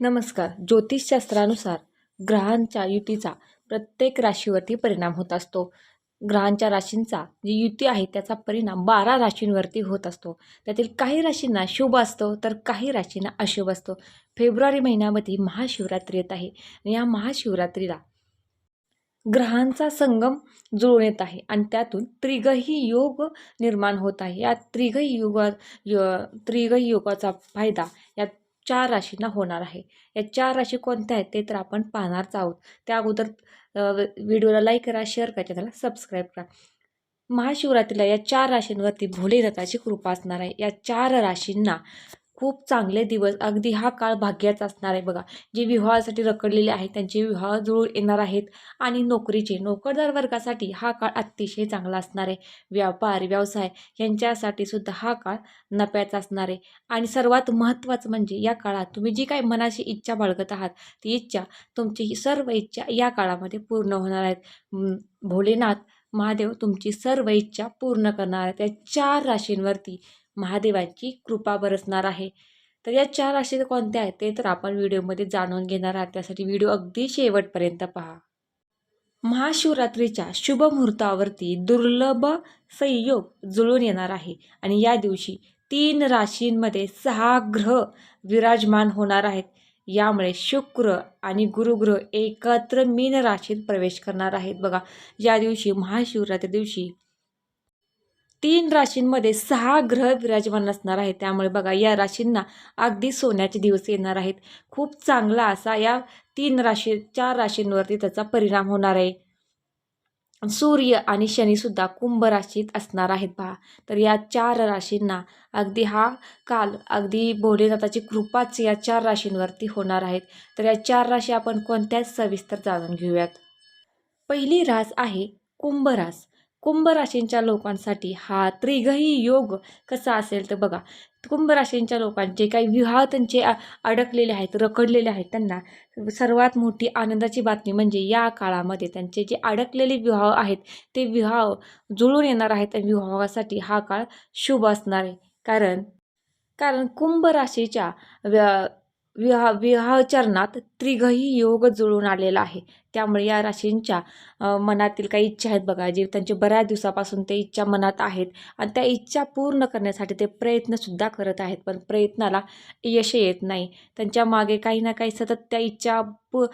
नमस्कार. ज्योतिषशास्त्रानुसार ग्रहांच्या युतीचा प्रत्येक राशीवरती परिणाम होत असतो. ग्रहांच्या राशींचा जी युती आहे त्याचा परिणाम बारा राशींवरती होत असतो. त्यातील काही राशींना शुभ असतो तर काही राशींना अशुभ असतो. फेब्रुवारी महिन्यामध्ये महाशिवरात्री येत आहे. आणि या महाशिवरात्रीला ग्रहांचा संगम जुळून येत आहे आणि त्यातून त्रिगही योग निर्माण होत आहे. या त्रिगही युगा यो त्रिगही योगाचा फायदा चार राशींना होणार आहे. या चार राशी कोणत्या आहेत ते तर आपण पाहणारच आहोत. त्या अगोदर व्हिडिओला लाईक करा शेअर करा चॅनलला सबस्क्राईब करा. महाशिवरात्रीला या चार राशींवरती भोलेनाथाची कृपा असणार आहे. या चार राशींना खूप चांगले दिवस. अगदी हा काळ भाग्याचा असणार आहे बघा. जे विवाहासाठी रखडलेले आहेत त्यांचे विवाह जुळून येणार आहेत आणि नोकरीचे नोकरदार वर्गासाठी हा काळ अतिशय चांगला असणार आहे. व्यापार व्यवसाय यांच्यासाठी सुद्धा हा काळ नफ्याचा असणार आहे. आणि सर्वात महत्त्वाचं म्हणजे या काळात तुम्ही जी काय मनाची इच्छा बाळगत आहात ती इच्छा तुमची ही सर्व इच्छा या काळामध्ये पूर्ण होणार आहेत. भोलेनाथ महादेव तुमची सर्व इच्छा पूर्ण करणार त्या चार राशींवरती महादेवांची कृपा बरसणार आहे. तर या चार राशी कोणत्या आहेत ते तर आपण व्हिडिओमध्ये जाणून घेणार आहात. त्यासाठी व्हिडिओ अगदी शेवटपर्यंत पहा. महाशिवरात्रीच्या शुभ मुहूर्तावरती दुर्लभ संयोग जुळून येणार आहे. आणि या दिवशी तीन राशींमध्ये सहा ग्रह विराजमान होणार आहेत. यामुळे शुक्र आणि गुरुग्रह एकत्र मीन राशीत प्रवेश करणार आहेत. बघा या दिवशी महाशिवरात्री दिवशी तीन राशींमध्ये सहा ग्रह विराजमान असणार आहेत. त्यामुळे बघा या राशींना अगदी सोन्याचे दिवस येणार आहेत. खूप चांगला असा या तीन राशी चार राशींवरती त्याचा परिणाम होणार आहे. सूर्य आणि शनीसुद्धा कुंभ राशीत असणार आहेत पहा. तर या चार राशींना अगदी हा काल अगदी भोलेनाथाची कृपाच या चार राशींवरती होणार आहेत. तर या चार राशी आपण कोणत्याच सविस्तर जाणून घेऊयात. पहिली रास आहे कुंभ रास. कुंभ राशींच्या लोकांसाठी हा त्रिगही योग कसा असेल तर बघा कुंभ राशींच्या लोकांचे काही विवाह त्यांचे अडकलेले आहेत रखडलेले आहेत. त्यांना सर्वात मोठी आनंदाची बातमी म्हणजे या काळामध्ये त्यांचे जे अडकलेले विवाह आहेत ते विवाह जुळून येणार आहेत आणि विवाहासाठी हा काळ शुभ असणार आहे. कारण कारण कुंभ राशीच्या व्य- विवाह विवाहचरणात त्रिगही योग जुळून आलेला आहे. त्यामुळे या राशींच्या मनातील काही इच्छा आहेत बघा जे त्यांचे बऱ्याच दिवसापासून ते इच्छा मनात आहेत आणि त्या इच्छा पूर्ण करण्यासाठी ते प्रयत्नसुद्धा करत आहेत पण प्रयत्नाला यश येत नाही. त्यांच्या मागे काही ना काही सतत त्या इच्छा पू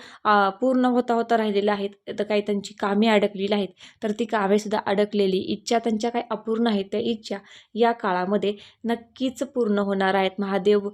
पूर्ण होता होता राहिलेल्या आहेत तर काही त्यांची कामे अडकलेली आहेत तर ती कामेसुद्धा अडकलेली इच्छा त्यांच्या काही अपूर्ण आहेत त्या इच्छा या काळामध्ये नक्कीच पूर्ण होणार आहेत. महादेव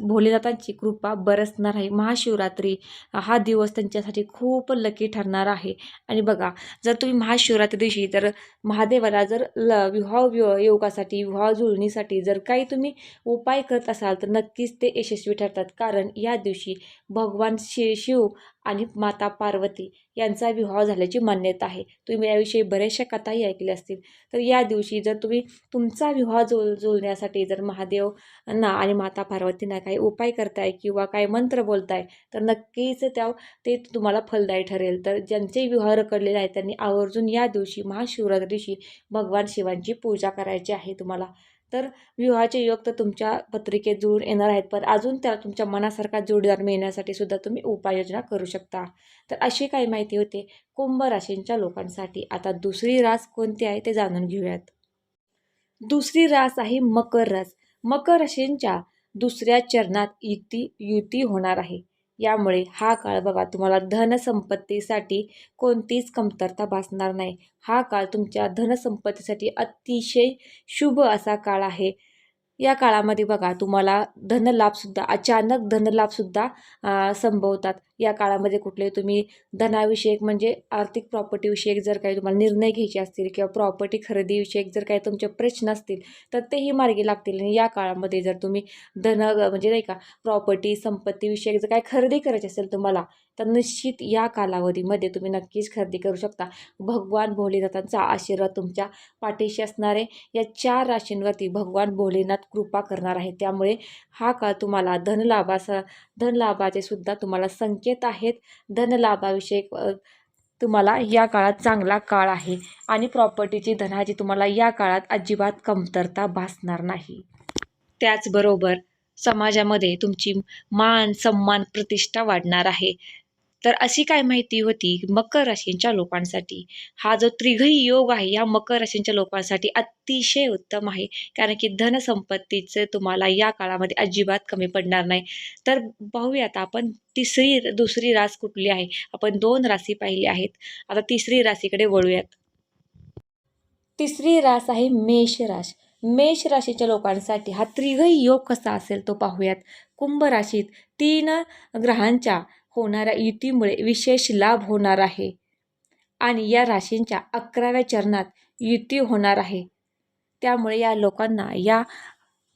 भोलेनाथांची कृपा बरसणार आहे. महाशिवरात्री हा दिवस त्यांच्यासाठी खूप लकी ठरणार आहे. आणि बघा जर तुम्ही महाशिवरात्री दिवशी तर महादेवाला जर ल विवाह योगासाठी विवाह जुळणीसाठी जर काही तुम्ही उपाय करत असाल तर नक्कीच ते यशस्वी ठरतात. कारण या दिवशी भगवान शि शिव आणि माता पार्वती यांचा विवाह झाल्याची मान्यता आहे. तुम्ही याविषयी बऱ्याचशा कथाही ऐकल्या असतील. तर या दिवशी जर तुम्ही तुमचा विवाह जुळ जुळण्यासाठी जर महादेव ना आणि माता पार्वतींना काही उपाय करताय किंवा काही मंत्र बोलताय तर नक्कीच त्या ते तुम्हाला फलदायी ठरेल. तर ज्यांचे विवाह रकडलेले आहेत त्यांनी आवर्जून या दिवशी महाशिवरात्री दिवशी भगवान शिवांची पूजा करायची आहे तुम्हाला. तर विवाहाचे योग तर तुमच्या पत्रिकेत जुळून येणार आहेत. पण अजून त्या तुमच्या मनासारखा जोडीदार मिळण्यासाठी सुद्धा तुम्ही उपाययोजना करू शकता. तर अशी काही माहिती होते. कुंभ राशींच्या लोकांसाठी आता दुसरी रास कोणती आहे ते जाणून घेऊयात. दुसरी रास आहे मकर रास. मकर राशींच्या दुसऱ्या चरणात युती युती होणार आहे. यामुळे हा काळ बघा तुम्हाला धनसंपत्तीसाठी कोणतीच कमतरता भासणार नाही. हा काळ तुमच्या धनसंपत्तीसाठी अतिशय शुभ असा काळ आहे. या काळामध्ये बघा तुम्हाला धनलाभसुद्धा अचानक धनलाभसुद्धा संभवतात. या काळामध्ये कुठले तुम्ही धनाविषयक म्हणजे आर्थिक प्रॉपर्टीविषयक जर काही तुम्हाला निर्णय घ्यायचे असतील किंवा प्रॉपर्टी खरेदीविषयक जर काही तुमचे प्रश्न असतील तर तेही मार्गी लागतील. आणि या काळामध्ये जर तुम्ही धन म्हणजे नाही का प्रॉपर्टी संपत्तीविषयक जर काय खरेदी करायची असेल तुम्हाला तर निश्चित या कालावधीमध्ये तुम्ही नक्कीच खरेदी करू शकता. भगवान भोलेनाथांचा आशीर्वाद तुमच्या पाठीशी असणारे या चार राशींवरती भगवान भोलेनाथ कृपा करणार आहे. त्यामुळे हा काळ तुम्हाला धनलाभाचा धनलाभाचे सुद्धा तुम्हाला संकेत आहेत. धनलाभाविषयक तुम्हाला या काळात चांगला काळ आहे आणि प्रॉपर्टीची धनाची तुम्हाला या काळात अजिबात कमतरता भासणार नाही. त्याचबरोबर समाजामध्ये तुमची मान सन्मान प्रतिष्ठा वाढणार आहे. तर अशी काय माहिती होती? मकर राशींच्या लोकांसाठी. हा जो त्रिघई योग आहे या मकर राशींच्या लोकांसाठी अतिशय उत्तम आहे. कारण की धनसंपत्तीचं तुम्हाला या काळामध्ये अजिबात कमी पडणार नाही. तर पाहूयात आपण तिसरी दुसरी रास कुठली आहे? आपण दोन राशी पाहिली आहेत. आता तिसरी राशीकडे वळूयात. तिसरी रास आहे मेष रास मेष राशीच्या लोकांसाठी हा त्रिघई योग कसा असेल तो पाहूयात. कुंभ राशीत तीन ग्रहांच्या होणाऱ्या युतीमुळे विशेष लाभ होणार आहे. आणि या राशींच्या अकराव्या चरणात युती होणार आहे. त्यामुळे या लोकांना या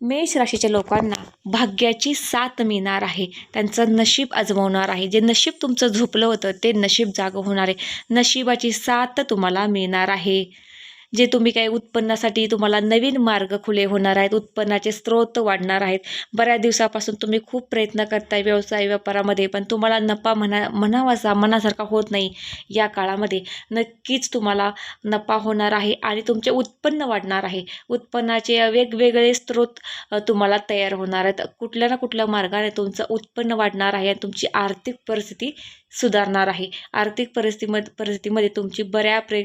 मेष राशीच्या लोकांना भाग्याची साथ मिळणार आहे. त्यांचं नशीब आजमवणार आहे. जे नशीब तुमचं झोपलं होतं ते नशीब जागं होणार आहे. नशिबाची साथ तुम्हाला मिळणार आहे. जे तुम्ही काही उत्पन्नासाठी तुम्हाला नवीन मार्ग खुले होणार आहेत उत्पन्नाचे स्रोत वाढणार आहेत. बऱ्याच दिवसापासून तुम्ही खूप प्रयत्न करताय व्यवसाय व्यापारामध्ये पण तुम्हाला नफा म्हणा म्हणावासा मनासारखा होत नाही या काळामध्ये. नक्कीच तुम्हाला नफा होणार आहे आणि तुमचे उत्पन्न वाढणार आहे. उत्पन्नाचे वेगवेगळे स्रोत तुम्हाला तयार होणार आहेत. कुठल्या ना कुठल्या मार्गाने तुमचं उत्पन्न वाढणार आहे आणि तुमची आर्थिक परिस्थिती सुधारणार आहे. आर्थिक परिस्थिती परिस्थितीमध्ये तुमची बऱ्या प्रे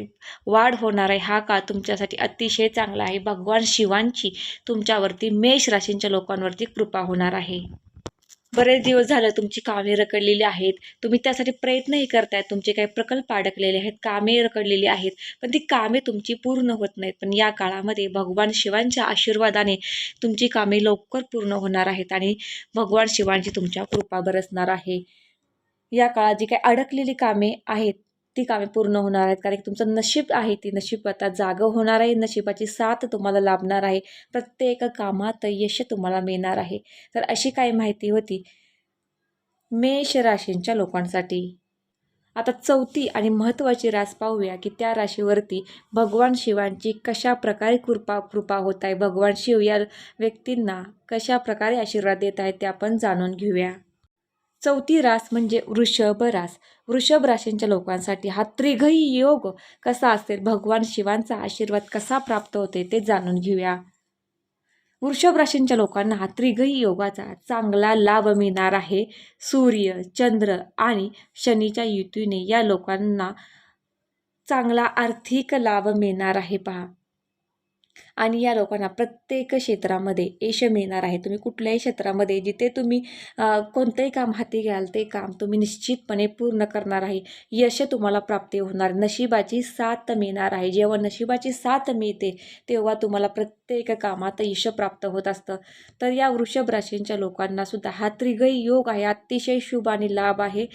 वाढ होणार आहे. हा काळ तुमच्यासाठी अतिशय चांगला आहे. भगवान शिवांची तुमच्यावरती मेष राशींच्या लोकांवरती कृपा होणार आहे. बरेच दिवस झालं तुमची कामे रखडलेली आहेत. तुम्ही त्यासाठी प्रयत्नही करतायत तुमचे काही प्रकल्प अडकलेले आहेत. कामे रखडलेली आहेत. पण ती कामे तुमची पूर्ण होत नाहीत. पण या काळामध्ये भगवान शिवांच्या आशीर्वादाने तुमची कामे लवकर पूर्ण होणार आहेत आणि भगवान शिवांची तुमच्या कृपा बरसणार आहे. या काळात जी काही अडकलेली कामे आहेत ती कामे पूर्ण होणार आहेत. कारण की तुमचं नशीब आहे ती नशीब आता जागं होणार आहे. नशिबाची साथ तुम्हाला लाभणार आहे. प्रत्येक कामात यश तुम्हाला मिळणार आहे. तर अशी काही माहिती होती. मेष राशींच्या लोकांसाठी. आता चौथी आणि महत्त्वाची रास पाहूया की त्या राशीवरती भगवान शिवांची कशा प्रकारे कृपा कृपा होत आहे. भगवान शिव या व्यक्तींना कशा प्रकारे आशीर्वाद देत आहेत ते आपण जाणून घेऊया. चौथी रास म्हणजे वृषभ रास. वृषभ राशींच्या लोकांसाठी हा त्रिघई योग कसा असेल? भगवान शिवांचा आशीर्वाद कसा प्राप्त होते ते जाणून घेऊया. वृषभ राशींच्या लोकांना हा त्रिघई योगाचा चांगला लाभ मिळणार आहे. सूर्य चंद्र आणि शनीच्या युतीने या लोकांना चांगला आर्थिक लाभ मिळणार आहे पहा. आणि या लोकांना प्रत्येक क्षेत्रामध्ये यश मिळणार आहे. तुम्ही कुठल्याही क्षेत्रामध्ये जिथे तुम्ही कोणतंही काम हाती घ्याल ते काम तुम्ही निश्चितपणे पूर्ण करणार आहे. यश तुम्हाला प्राप्ती होणार. नशिबाची साथ मिळणार आहे. जेव्हा नशिबाची साथ मिळते तेव्हा तुम्हाला प्रत्येक कामात यश प्राप्त होत असतं. तर या वृषभ राशींच्या लोकांना सुद्धा हा त्रिगई योग आहे. अतिशय शुभ आणि लाभ आहे.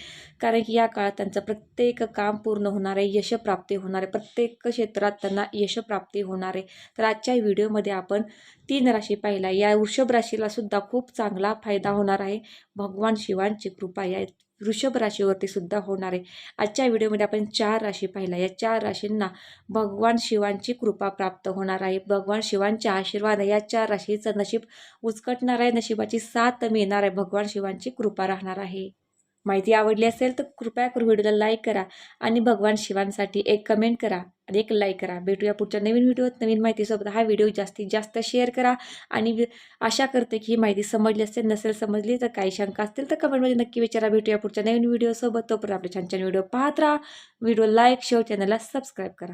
कारण की या काळात त्यांचं प्रत्येक काम पूर्ण होणार आहे. यश प्राप्ती होणार आहे. प्रत्येक क्षेत्रात त्यांना यश प्राप्ती होणार आहे. तर आजच्या व्हिडिओमध्ये आपण तीन राशी पाहिला या वृषभ राशीला सुद्धा खूप चांगला फायदा होणार आहे. भगवान शिवांची कृपा या वृषभ राशीवरती सुद्धा होणार आहे. आजच्या व्हिडिओमध्ये आपण चार राशी पाहिला या चार राशींना भगवान शिवांची कृपा प्राप्त होणार आहे. भगवान शिवांचे आशीर्वाद या चार राशीचं नशीब उचकटणार आहे. नशिबाची साथ मिळणार आहे. भगवान शिवांची कृपा राहणार आहे. माहिती आवडली असेल तर कृपया करून व्हिडिओला लाईक करा आणि भगवान शिवांसाठी एक कमेंट करा आणि एक लाईक करा. भेटूया पुढच्या नवीन व्हिडिओत. नवीन माहितीसोबत हा व्हिडिओ जास्तीत जास्त शेअर करा आणि आशा करते की ही माहिती समजली असेल नसेल समजली तर काही शंका असतील तर कमेंटमध्ये नक्की विचारा. भेटूया पुढच्या नवीन व्हिडिओसोबत. तोपर्यंत आपले छान छान व्हिडिओ पाहत राहा. व्हिडिओ लाईक शेअर चॅनलला सबस्क्राईब करा.